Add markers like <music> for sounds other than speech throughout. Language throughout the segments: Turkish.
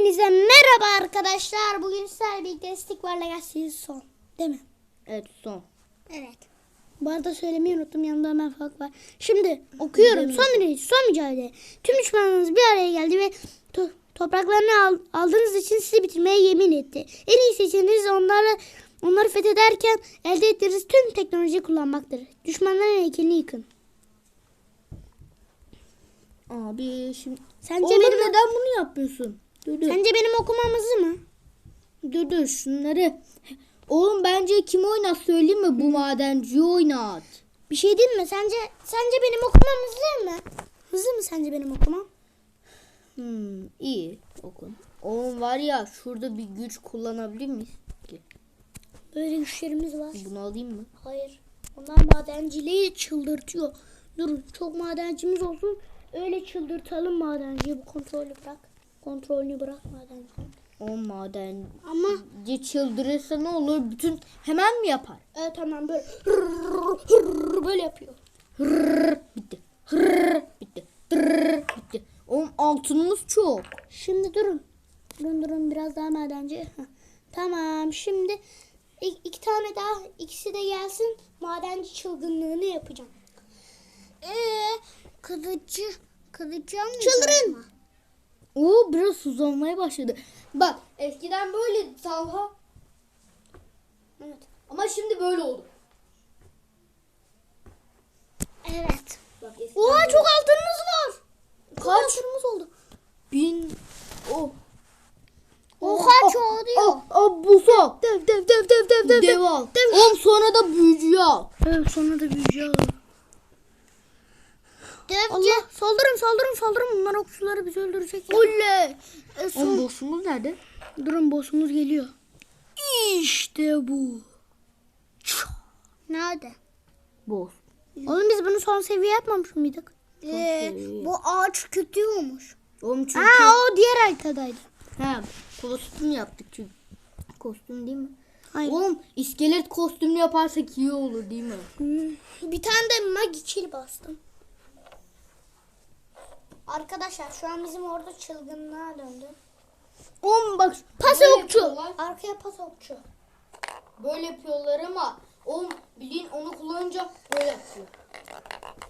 Hepinize merhaba arkadaşlar. Bugün sizlerle birlikte Stickbar'la gelsin son. Değil mi? Evet son. Evet. Bu arada söylemeyi unuttum. Yanımda hemen fark var. Şimdi okuyorum. Son direniş, son mücadele. Tüm düşmanlarınız bir araya geldi ve to- topraklarını al- aldığınız için sizi bitirmeye yemin etti. En iyi seçeneğiniz onları onları fethederken elde ettiğiniz tüm teknolojiyi kullanmaktır. Düşmanların heykelini yıkın. Abi şimdi Sence Oğlum benim neden bunu yapıyorsun? Dur dur. Sence benim okumam hızlı mı? Dur dur şunları. Oğlum bence kim oynat söyleyeyim mi? Bu madenciyi oynat. Bir şey değil mi? Sence sence benim okumam hızlı mı? Hızlı mı sence benim okumam? Hmm, iyi okun. Oğlum var ya şurada bir güç kullanabilir miyiz? ki? Böyle güçlerimiz var. Bunu alayım mı? Hayır. Onlar madenciliği çıldırtıyor. Durun çok madencimiz olsun. Öyle çıldırtalım madenciyi. Bu kontrolü bırak. Kontrolünü bırak madenciyi. O maden Ama çıldırırsa ne olur? Bütün hemen mi yapar? evet tamam böyle böyle yapıyor. Bitti. Bitti. Bitti. Oğlum altınımız çok. Şimdi durun. Durun durun biraz daha madenci. Tamam şimdi ik- iki tane daha ikisi de gelsin. Madenci çılgınlığını yapacağım. Ee, kılıcı kılıcı Çıldırın. Oo biraz uzanmaya başladı. Bak eskiden böyle Talha Evet. ama şimdi böyle oldu. Evet. Bak Oha böyle- çok altınımız var. Çok Kaç? altınımız oldu. bin o Oha çoğalıyor. Oh, oh, buso. Dev dev dev dev dev dev Dev al. Oğlum sonra da büyücüyü al. Evet sonra da büyücü alalım. Allah saldırın saldırın saldırın bunlar okçuları bizi öldürecek. Oley. E, son- Oğlum boss'umuz nerede? Durun boss'umuz geliyor. İşte bu. Nerede? Boss. Oğlum biz bunu son seviye yapmamış mıydık? seviye. bu ağaç kötü olmuş. Oğlum çünkü Aa o diğer haritadaydı. he, kostüm yaptık çünkü. Kostüm değil mi? Hayır. Oğlum iskelet kostümü yaparsak iyi olur değil mi? Hmm, Bir tane de magi kill bastım. Arkadaşlar şu an bizim orada çılgınlığa döndü. Oğlum bak Pas böyle okçu. yapıyorlar. Arkaya pas okçu. Böyle yapıyorlar ama oğlum bildiğin onu kullanınca böyle yapıyor.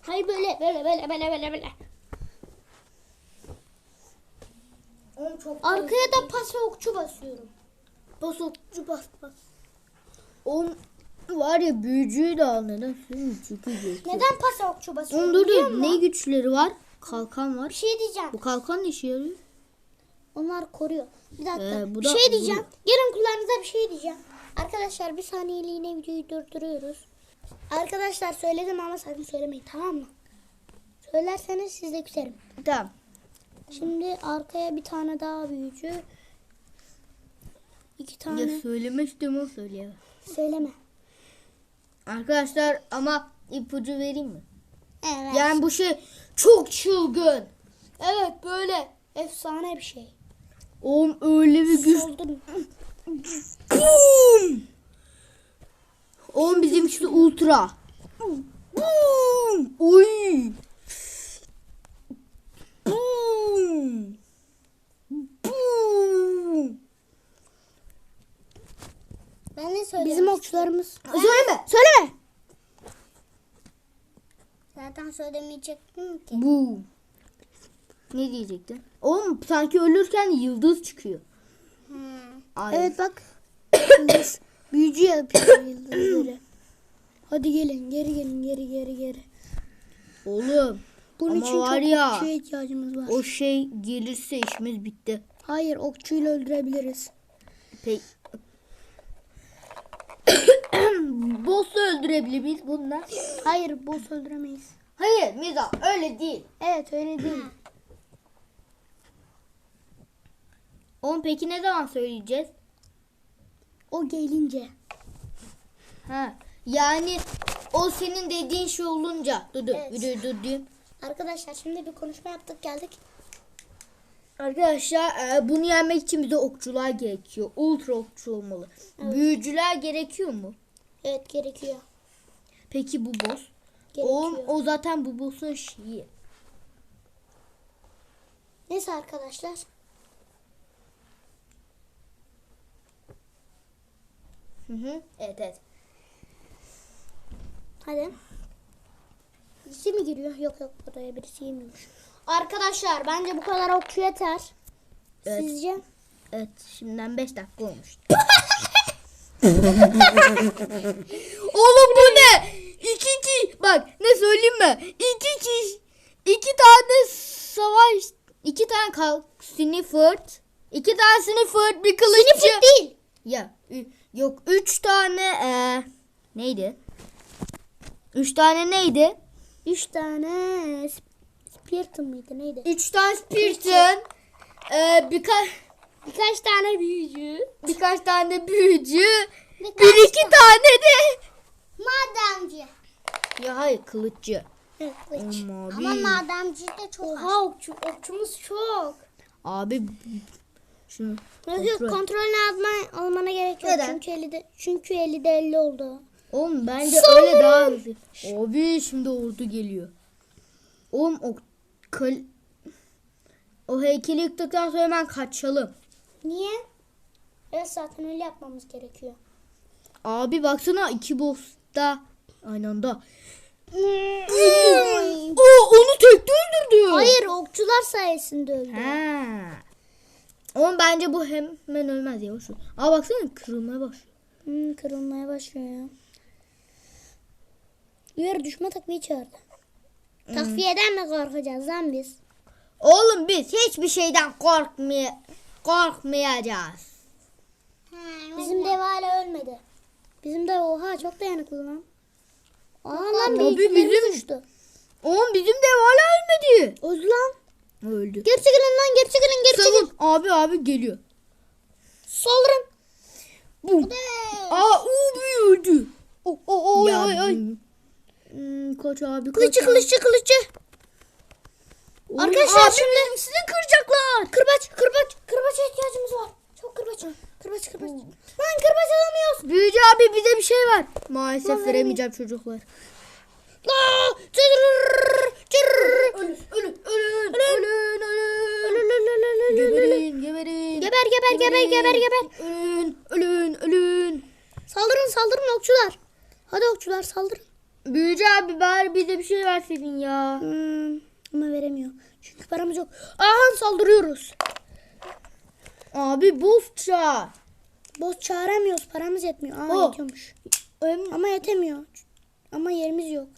Hayır böyle böyle böyle böyle böyle böyle. Oğlum çok Arkaya da pas okçu basıyorum. Pas okçu bas bas. Oğlum var ya büyücüyü de al neden? Çünkü. Neden pas okçu basıyorum? Dur biliyor musun? ne güçleri var? Kalkan Bir var. şey diyeceğim. Bu kalkan ne işe yarıyor? Onlar koruyor. Bir dakika. Ee, bu bir da- şey bu- diyeceğim. Gelin kulağınıza bir şey diyeceğim. Arkadaşlar bir saniyeliğine videoyu durduruyoruz. Arkadaşlar söyledim ama sakın söylemeyin tamam mı? Söylerseniz siz de küserim. Tamam. Şimdi arkaya bir tane daha büyücü. İki tane. Ya söyleme istiyorum o söyleyemem. Söyleme. Arkadaşlar ama ipucu vereyim mi? Evet. Yani bu şey çok çılgın. Evet böyle efsane bir şey. Oğlum öyle bir güç. Boom! Oğlum bizimkisi ultra. Boom! Oy! Boom! Boom! Ben ne söyleyeyim? Bizim okçularımız. Söyleme. Söyleme. Zaten söylemeyecektim ki. Boom. Ne diyecektin? Oğlum sanki ölürken yıldız çıkıyor. Ay. Evet bak. Yıldız. <coughs> Büyücü yapıyor yıldızları. Hadi gelin geri gelin geri geri geri. Oğlum. Bunun Ama için var çok ya, okçuya ihtiyacımız var. O şey gelirse işimiz bitti. Hayır okçuyla öldürebiliriz. Peki. <coughs> Boss'u öldürebilir miyiz bununla? Hayır boss öldüremeyiz. Hayır Miza öyle değil. Evet öyle değil. <clears throat> Oğlum peki ne zaman söyleyeceğiz? O gelince. Ha. Yani o senin dediğin şey olunca. Dur dur Evet. videoyu durdurayım. Arkadaşlar şimdi bir konuşma yaptık geldik. Arkadaşlar e, bunu yenmek için bize okçular gerekiyor. Ultra okçu olmalı. Büyücüler gerekiyor mu? Evet gerekiyor. Peki bu boss? Gerekiyor. O, o zaten Bubos'un şeyi. Neyse arkadaşlar. Hı hı. Evet evet. Hadi. Birisi mi giriyor? Yok yok buraya birisi girmiyormuş. Arkadaşlar bence bu kadar okçu yeter. Evet. Sizce? Evet şimdiden 5 dakika olmuş. <laughs> Oğlum bak ne söyleyeyim mi? İki ki iki tane savaş iki tane kal Snifert iki tane Snifert bir kılıççı. Sniffer değil. Ya yok üç tane eee, neydi? Üç tane neydi? Üç tane Spiriton mıydı neydi? Üç tane Spiriton, eee birkaç Birkaç tane büyücü. birkaç tane büyücü, Birkaç bir iki tane de Madenci. Ya hayır kılıççı. Kılıç. Ama Ama abi. madenci de çok Oha okçu, okçumuz çok. Abi şunu Yok yok kontrol. kontrolünü alma, almana gerek yok. Neden? Çünkü 50'de, çünkü 50'de 50 oldu. Oğlum bence Saldırın. öyle daha hızlı. Abi şimdi ordu geliyor. Oğlum o kal o heykeli yıktıktan sonra hemen kaçalım. Niye? Evet zaten öyle yapmamız gerekiyor. Abi baksana iki boss'ta aynı anda. Hayır. Oo onu tekte öldürdü. Hayır okçular sayesinde öldü. Ha. Oğlum bence bu hemen ölmez ya. Şu. Aa baksana kırılmaya başlıyor. Hmm, kırılmaya başlıyor ya. Uyarı düşme takviye çağırdı. Takviyeden mi korkacağız lan biz? Oğlum biz hiçbir şeyden korkmaya korkmayacağız. Bizim dev hala ölmedi. Bizim de oha çok dayanıklı lan. Bilgilerimiz bizim- uçtu. Oğlum bizim de hala ölmedi. Öldü lan. Öldü. Geri çekilin lan geri çekilin geri çekilin. Savun. Abi abi geliyor. Saldırın. Bu. Aa ubi öldü. Oh, oh, oy, Ya, oy, oy. Hmm, kaç abi Kılıççı kaç kılıççı kılıççı. Oğlum, Arkadaşlar şimdi sizi kıracaklar. kırbaç kırbaç kırbaça ihtiyacımız var. Kırbaç. Kırbaç kırbaç. Lan kırbaç alamıyoruz. Büyücü abi bize bir şey var. Maalesef Lan, veremeyeceğim çocuklar. La! Cırrrr, cırrrr. Ölün ölün ölün Ölün. ölün ölün. Geberin geberin. Geber geber geber geber geber. Ölün ölün ölün. Saldırın saldırın okçular. Hadi okçular saldırın. Büyücü abi bari bize bir şey verseydin ya. Hmm, ama veremiyor. Çünkü paramız yok. Aha saldırıyoruz. Abi boss çağır. Boss çağıramıyoruz. Paramız yetmiyor. Aa Oh. yetiyormuş. Em- Ama yetemiyor. Ama yerimiz yok.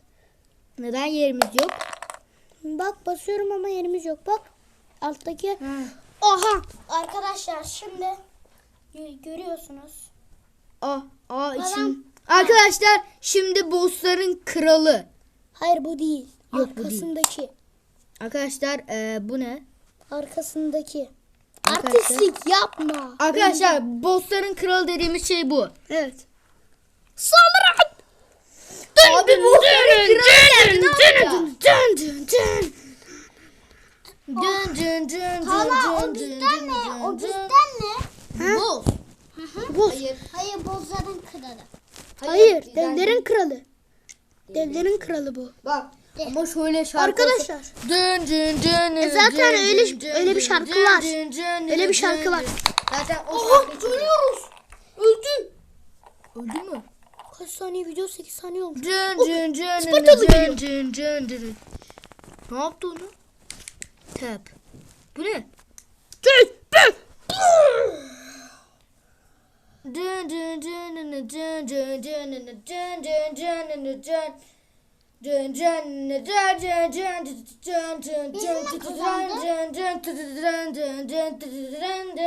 Neden yerimiz yok? Bak basıyorum ama yerimiz yok. Bak alttaki. Ha. Aha. Arkadaşlar şimdi gö- görüyorsunuz. Aa, aa için. Arkadaşlar şimdi bossların kralı. Hayır bu değil. Yok, bu değil. Arkasındaki. Arkadaşlar eee, bu ne? Arkasındaki. Artistlik yapma. Arkadaşlar bossların kralı dediğimiz şey bu. Evet. Saldırın. Abi bossların kralı geldi. Ne yapacağız? Dın dın dın Hala o bizden ne? O bizden ne? Boss. Boss. Hayır. Hayır bozların kralı. Hayır, devlerin kralı. Devlerin kralı bu. Bak ama şöyle şarkı Arkadaşlar. Dın dın dın E zaten öyle- öyle bir şarkı var. Öyle bir şarkı var. Zaten o Oha şarkı- ölüyoruz. Öldü. Öldü mü? Kaç saniye video 8 saniye olmuş. Dın Oh, dın dın Spartalı geliyor. dın dın dın. Ne yaptı onu? Tap. Bu ne? Dın dın dın dın dın dın dın dın dın dın dın dın dın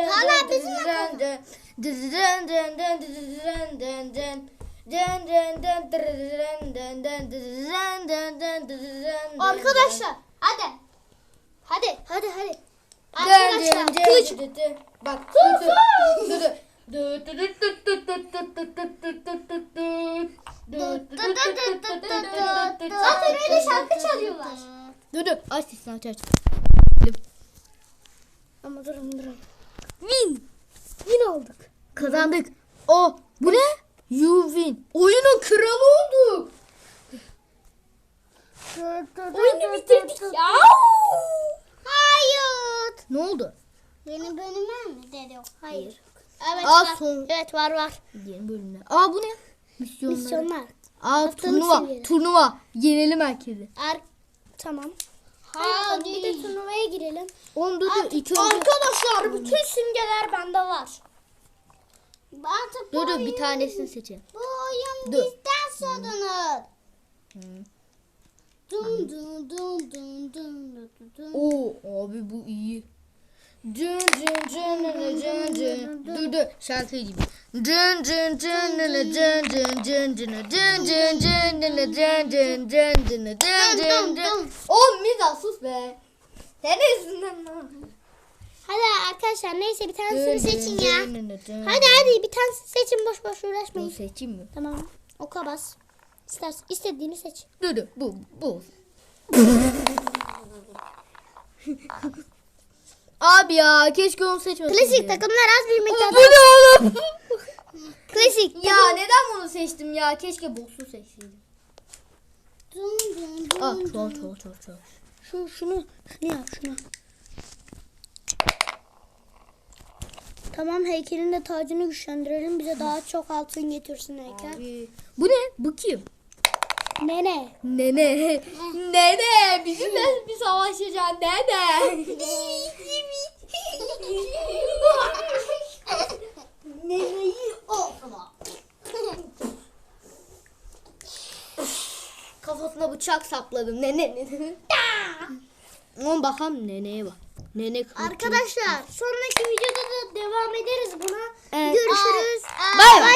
Hala kazandı? dın dın dın dın dın dın dın dın dın dın. Arkadaşlar hadi. Hadi. Hadi hadi. Arkadaşlar. Bak. Zaten öyle şarkı çalıyorlar. Dur dur aç sesini aç aç. Ama durun durun. Win. Yine olduk. Kazandık. O bu ne? You win. Oyunun kralı olduk. Oyunu bitirdik ya. Hayır. Ne oldu? Benim bölümüm mi dedi? Hayır. Evet Aa, var. son- Evet var var. Yeni bölümler. Aa bu ne? Misyonlar. Misyonlar. Aa Haftalık turnuva. seviyede. Turnuva. Yenelim herkesi. Er tamam. Hadi. Bir de turnuvaya girelim. Dur. İlk önce. Arkadaşlar bütün simgeler bende var. Artık Dur dur bir tanesini seçelim. Bu oyun Dur. bizden sorulur. Dum dum dum dum dum dum dum. Oo abi bu iyi. Cın cın cın cın cın. Dur dur şarkı gibi. Cın cın cın nene cın cın cın cın cın cın cın nene cın cın cın cın cın cın cın. Oğlum Miza sus be. Sen yüzünden lan. Hadi arkadaşlar neyse bir tanesini Cın seçin cın ya. cın cın Hadi cın. hadi bir tanesini seçin boş boş Bunu uğraşmayın. seçeyim mi? Tamam. Oka bas. İstersen istediğini seç. Dur dur bu bu. Abi ya keşke onu seçmeseydim. Klasik takımlar az bir Bu miktarda. ne oğlum? <laughs> Klasik. ya neden bunu seçtim ya? Keşke boss'u seçseydim. Dum. Ah çok çok çok çok. Şu şunu şunu yap şunu. Tamam heykelin de tacını güçlendirelim. Bize daha çok altın getirsin heykel. Abi. Bu ne? Bu kim? Nene. Nene. Nene. Bizimle bir savaşacaksın nene. <laughs> bıçak sapladım. Nene. nene. <laughs> Oğlum bakalım neneye bak. Nene. Arkadaşlar sonraki videoda da devam ederiz buna. Evet. Görüşürüz. Bay bay.